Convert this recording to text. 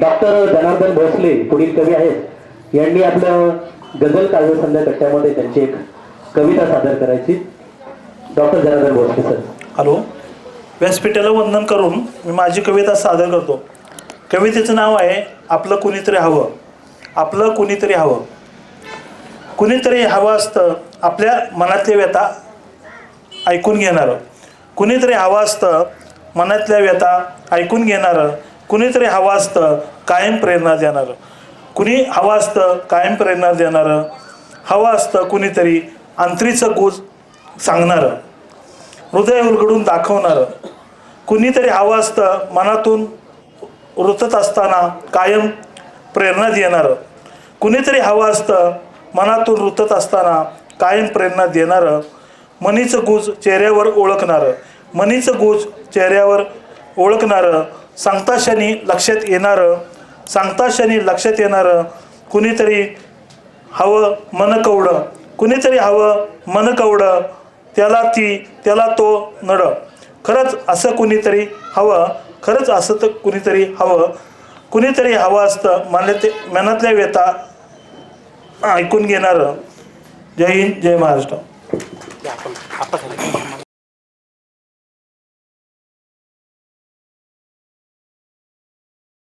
Doctor Janardan Bhosale पुढील कवी आहेत. यांनी आपलं गझल काव्यसंध्या कट्ट्यामध्ये त्यांची एक कविता सादर करायची. Doctor Janardan Bhosale sir. Hello. व्यासपीठाला वंदन करून मी माझी कविता सादर करतो. कवितेचं नाव आहे आपलं कुणीतरी हवं. आपलं कुणीतरी हवं. कुणीतरी हवं असतं आपल्या मनातल्या व्यथा ऐकून घेणारं. कुणीतरी हवं असतं मनातल्या व्यथा ऐकून घेणारं कुणीतरी हवं असतं कायम प्रेरणा देणारं कुणी हवं असतं कायम प्रेरणा देणारं हवं असतं कुणीतरी अंतरीचं गोज सांगणारं. हृदय उलगडून दाखवणारं. कुणीतरी हवं असतं मनातून रुतत असताना कायम प्रेरणा देणारं कुणीतरी हवं असतं मनातून रुतत असताना कायम प्रेरणा देणारं मनीचं गुज चेहऱ्यावर ओळखणारं. मनीचं गुज चेहऱ्यावर ओळखणारं. सांगता क्षणी लक्षात येणारं सांगता क्षणी लक्षात येणारं कुणीतरी हवं मन कवडं कुणीतरी हवं मन कवडं त्याला ती त्याला तो नड. खरंच असं कुणीतरी हवं खरंच असं तर कुणीतरी हवं. कुणीतरी हवं असतं मनात मनातल्या व्यथा ऐकून घेणारं. जय हिंद जय महाराष्ट्र.